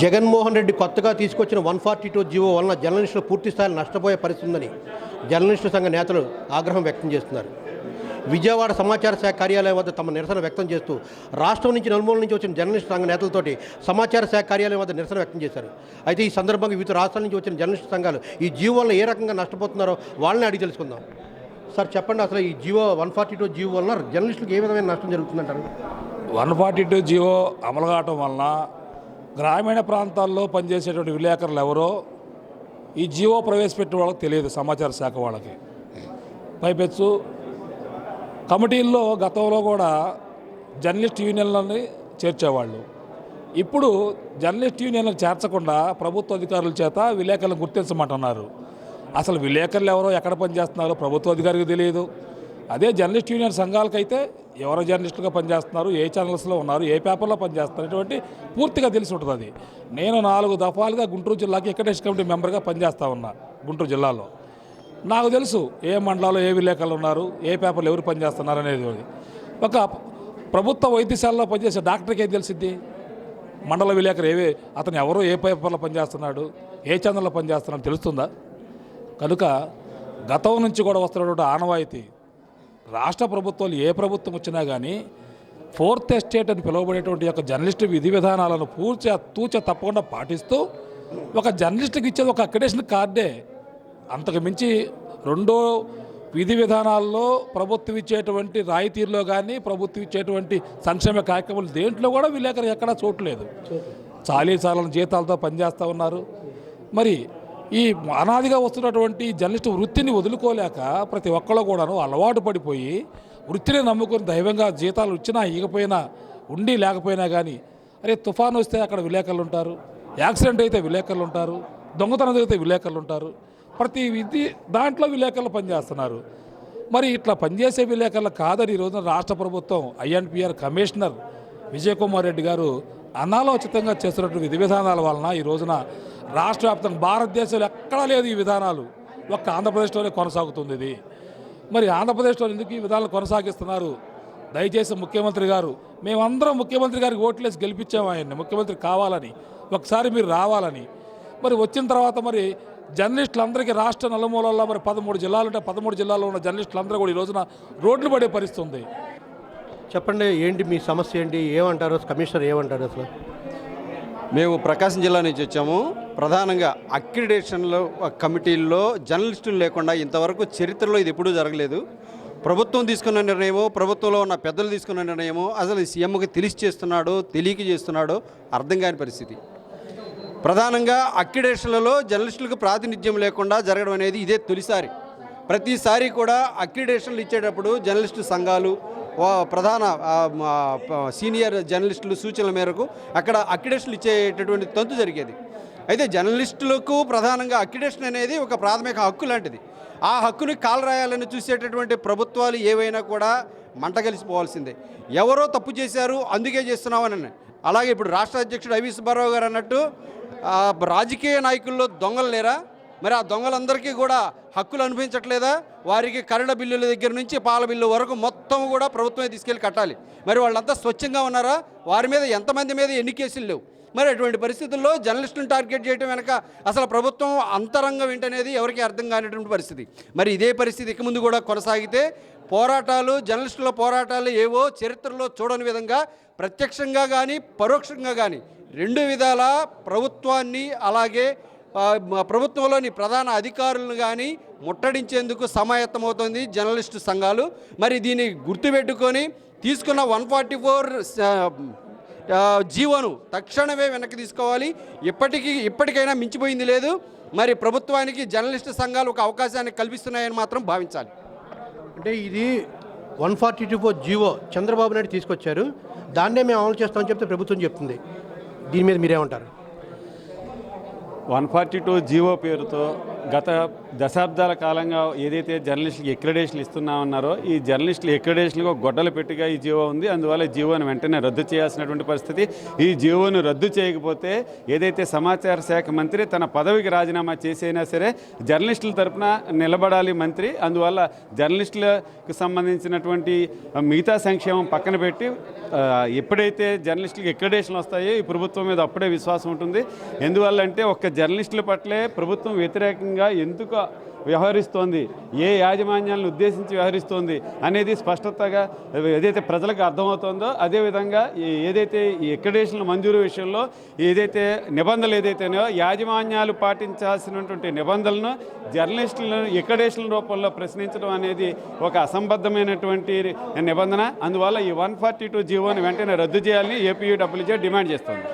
జగన్మోహన్ రెడ్డి కొత్తగా తీసుకొచ్చిన one forty two GO వలన జర్నలిస్టులు పూర్తి స్థాయిలో నష్టపోయే పరిస్థితి ఉందని జర్నలిస్టు సంఘ నేతలు ఆగ్రహం వ్యక్తం చేస్తున్నారు. విజయవాడ సమాచార శాఖ కార్యాలయం వద్ద తమ నిరసన వ్యక్తం చేస్తూ రాష్ట్రం నుంచి నలుమూల నుంచి వచ్చిన జర్నలిస్టు సంఘ నేతలతోటి సమాచార శాఖ కార్యాలయం వద్ద నిరసన వ్యక్తం చేశారు. అయితే ఈ సందర్భంగా వివిధ రాష్ట్రాల నుంచి వచ్చిన జర్నలిస్టు సంఘాలు ఈ జీవో వల్ల ఏ రకంగా నష్టపోతున్నారో వాళ్ళని అడిగి తెలుసుకుందాం. సార్ చెప్పండి అసలు ఈ GO one forty two GO వలన జర్నలిస్టులకు ఏ విధమైన నష్టం జరుగుతుందంటారు? వన్ ఫార్టీ టూ జీవో అమలు కావటం వలన గ్రామీణ ప్రాంతాల్లో పనిచేసేటువంటి విలేకరులు ఎవరో ఈ జీవో ప్రవేశపెట్టే వాళ్ళకి తెలియదు సమాచార శాఖ వాళ్ళకి. పైపెచ్చు. కమిటీల్లో గతంలో కూడా జర్నలిస్ట్ యూనియన్లని చేర్చేవాళ్ళు. ఇప్పుడు జర్నలిస్ట్ యూనియన్లను చేర్చకుండా ప్రభుత్వ అధికారుల చేత విలేకరులను గుర్తించమంటున్నారు. అసలు విలేకరులు ఎవరో ఎక్కడ పనిచేస్తున్నారో ప్రభుత్వ అధికారికి తెలియదు. అదే జర్నలిస్ట్ యూనియన్ సంఘాలకైతే ఎవరో జర్నలిస్టులుగా పనిచేస్తున్నారు ఏ ఛానల్స్లో ఉన్నారు ఏ పేపర్లో పనిచేస్తున్నారు ఇటువంటి పూర్తిగా తెలిసి ఉంటుంది అది. నేను నాలుగు దఫాలుగా గుంటూరు జిల్లాకి ఎక్కడేష్ కమిటీ మెంబర్గా పనిచేస్తూ ఉన్నా గుంటూరు జిల్లాలో. నాకు తెలుసు ఏ మండలాల్లో ఏ విలేకరులు ఉన్నారు ఏ పేపర్లు ఎవరు పనిచేస్తున్నారు అనేది ఒక ప్రభుత్వ వైద్యశాలలో పనిచేసే డాక్టర్కి ఏం తెలిసిద్ది? మండల విలేకరు ఏవే అతను ఎవరో ఏ పేపర్లో పనిచేస్తున్నాడు ఏ ఛానల్లో పనిచేస్తున్నాడు తెలుస్తుందా? కనుక గతం నుంచి కూడా వస్తున్నటువంటి ఆనవాయితీ రాష్ట్ర ప్రభుత్వాలు ఏ ప్రభుత్వం వచ్చినా కానీ ఫోర్త్ ఎస్టేట్ అని పిలువబడేటువంటి యొక్క జర్నలిస్ట్ విధి విధానాలను పూర్తి తూచ తప్పకుండా పాటిస్తూ ఒక జర్నలిస్ట్కి ఇచ్చేది ఒక అక్రిడేషన్ కార్డే. అంతకు మించి రెండో విధి విధానాల్లో ప్రభుత్వం ఇచ్చేటువంటి రాయితీల్లో కానీ ప్రభుత్వం ఇచ్చేటువంటి సంక్షేమ కార్యక్రమాలు దేంట్లో కూడా విలేకరు ఎక్కడా చూడలేదు చాలీ చాలని జీతాలతో పనిచేస్తూ ఉన్నారు. మరి ఈ అనాదిగా వస్తున్నటువంటి జర్నలిస్ట్ వృత్తిని వదులుకోలేక ప్రతి ఒక్కళ్ళు కూడాను అలవాటు పడిపోయి వృత్తిని నమ్ముకొని దైవంగా జీతాలు ఇచ్చినా ఇకపోయినా ఉండి లేకపోయినా కానీ అరే తుఫాన్ వస్తే అక్కడ విలేకరులు ఉంటారు యాక్సిడెంట్ అయితే విలేకరులు ఉంటారు దొంగతనం జరిగితే విలేకరులు ఉంటారు ప్రతి విధి దాంట్లో విలేకరులు పనిచేస్తున్నారు. మరి ఇట్లా పనిచేసే విలేకరులు కాదని ఈ రోజున రాష్ట్ర ప్రభుత్వం ఐఎన్పిఆర్ కమిషనర్ విజయకుమార్ రెడ్డి గారు అనాలోచితంగా చేస్తున్నటువంటి విధి విధానాల వలన ఈ రోజున రాష్ట్ర వ్యాప్తంగా భారతదేశంలో ఎక్కడా లేదు ఈ విధానాలు. ఒక్క ఆంధ్రప్రదేశ్లోనే కొనసాగుతుంది ఇది. మరి ఆంధ్రప్రదేశ్లో ఎందుకు ఈ విధానాలు కొనసాగిస్తున్నారు? దయచేసి ముఖ్యమంత్రి గారు మేమందరం ముఖ్యమంత్రి గారికి ఓట్లేసి గెలిపించాము ఆయన్ని ముఖ్యమంత్రి కావాలని ఒకసారి మీరు రావాలని. మరి వచ్చిన తర్వాత మరి జర్నలిస్టులందరికీ రాష్ట్ర నలుమూలల్లో మరి పదమూడు జిల్లాలు ఉంటే పదమూడు జిల్లాల్లో ఉన్న జర్నలిస్టులందరూ కూడా ఈ రోజున రోడ్లు పడే పరిస్థితి ఉంది చెప్పండి ఏంటి మీ సమస్య ఏంటి? ఏమంటారు? కమిషనర్ ఏమంటారు అసలు? మేము ప్రకాశం జిల్లా నుంచి వచ్చాము. ప్రధానంగా అక్రిడేషన్లో కమిటీల్లో జర్నలిస్టులు లేకుండా ఇంతవరకు చరిత్రలో ఇది ఎప్పుడూ జరగలేదు. ప్రభుత్వం తీసుకున్న నిర్ణయమో ప్రభుత్వంలో ఉన్న పెద్దలు తీసుకున్న నిర్ణయమో అసలు సీఎంకి తెలిసి చేస్తున్నాడో తెలియక చేస్తున్నాడో అర్థం కాని పరిస్థితి. ప్రధానంగా అక్రిడేషన్లలో జర్నలిస్టులకు ప్రాతినిధ్యం లేకుండా జరగడం అనేది ఇదే తొలిసారి. ప్రతిసారి కూడా అక్రిడేషన్లు ఇచ్చేటప్పుడు జర్నలిస్టు సంఘాలు ప్రధాన సీనియర్ జర్నలిస్టులు సూచనల మేరకు అక్కడ అక్రిడేషన్లు ఇచ్చేటటువంటి తంతు జరిగేది. అయితే జర్నలిస్టులకు ప్రధానంగా అక్యుడేషన్ అనేది ఒక ప్రాథమిక హక్కు లాంటిది. ఆ హక్కుని కాలరాయాలని చూసేటటువంటి ప్రభుత్వాలు ఏవైనా కూడా మంట కలిసిపోవాల్సిందే. ఎవరో తప్పు చేశారు అందుకే చేస్తున్నామని అలాగే ఇప్పుడు రాష్ట్ర అధ్యక్షుడు ఐవి సుబ్బారావు గారు అన్నట్టు రాజకీయ నాయకుల్లో దొంగలు లేరా? మరి ఆ దొంగలందరికీ కూడా హక్కులు అనిపించట్లేదా వారికి కరెంట్ బిల్లుల దగ్గర నుంచి పాల బిల్లు వరకు మొత్తం కూడా ప్రభుత్వమే తీసుకెళ్ళి కట్టాలి. మరి వాళ్ళంతా స్వచ్ఛంగా ఉన్నారా? వారి మీద ఎంతమంది మీద ఎన్ని కేసులు లేవు? మరి అటువంటి పరిస్థితుల్లో జర్నలిస్టులను టార్గెట్ చేయడం వెనక అసలు ప్రభుత్వం అంతరంగం ఏంటనేది ఎవరికి అర్థం కానిటువంటి పరిస్థితి. మరి ఇదే పరిస్థితి ఇక ముందు కూడా కొనసాగితే పోరాటాలు జర్నలిస్టుల పోరాటాలు ఏవో చరిత్రలో చూడని విధంగా ప్రత్యక్షంగా కానీ పరోక్షంగా కానీ రెండు విధాల ప్రభుత్వాన్ని అలాగే ప్రభుత్వంలోని ప్రధాన అధికారులను కానీ ముట్టడించేందుకు సమాయత్తమవుతోంది జర్నలిస్టు సంఘాలు. మరి దీన్ని గుర్తుపెట్టుకొని తీసుకున్న వన్ ఫార్టీ ఫోర్ జీవోను తక్షణమే వెనక్కి తీసుకోవాలి. ఇప్పటికీ ఇప్పటికైనా మించిపోయింది లేదు. మరి ప్రభుత్వానికి జర్నలిస్టు సంఘాలు ఒక అవకాశాన్ని కల్పిస్తున్నాయని మాత్రం భావించాలి. అంటే ఇది one forty two four GO Chandrababu Naidu తీసుకొచ్చారు. దాన్నే మేము అమలు చేస్తామని చెప్తే ప్రభుత్వం చెప్తుంది. దీని మీద మీరేమంటారు? వన్ ఫార్టీ టూ జీవో పేరుతో గత దశాబ్దాల కాలంగా ఏదైతే జర్నలిస్టులకు ఎక్రిడేషన్లు ఇస్తున్నామన్నారో ఈ జర్నలిస్టులు ఎక్రిడేషన్లకు గొడ్డలు పెట్టిగా ఈ జీవో ఉంది. అందువల్ల జీవోను వెంటనే రద్దు చేయాల్సినటువంటి పరిస్థితి. ఈ జీవోను రద్దు చేయకపోతే ఏదైతే సమాచార శాఖ మంత్రి తన పదవికి రాజీనామా చేసైనా సరే జర్నలిస్టుల తరపున నిలబడాలి మంత్రి. అందువల్ల జర్నలిస్టులకు సంబంధించినటువంటి మిగతా సంక్షేమం పక్కన పెట్టి ఎప్పుడైతే జర్నలిస్టులకు ఎక్రిడేషన్లు వస్తాయో ఈ ప్రభుత్వం మీద అప్పుడే విశ్వాసం ఉంటుంది. ఎందువల్ల అంటే ఒక్క జర్నలిస్టుల పట్లే ప్రభుత్వం వ్యతిరేకంగా ఎందుకు వ్యవహరిస్తోంది? ఏ యాజమాన్యాలను ఉద్దేశించి వ్యవహరిస్తోంది అనేది స్పష్టతగా ఏదైతే ప్రజలకు అర్థమవుతుందో అదేవిధంగా ఏదైతే ఈ ఎక్రిడేషన్ల మంజూరు విషయంలో ఏదైతే నిబంధనలు ఏదైతేనో యాజమాన్యాలు పాటించాల్సినటువంటి నిబంధనలను జర్నలిస్టులను ఎక్రిడేషన్ల రూపంలో ప్రశ్నించడం అనేది ఒక అసంబద్ధమైనటువంటి నిబంధన. అందువల్ల ఈ వన్ ఫార్టీ టూ జీవోని వెంటనే రద్దు చేయాలని ఏపీయూడబ్ల్యూజే డిమాండ్ చేస్తుంది.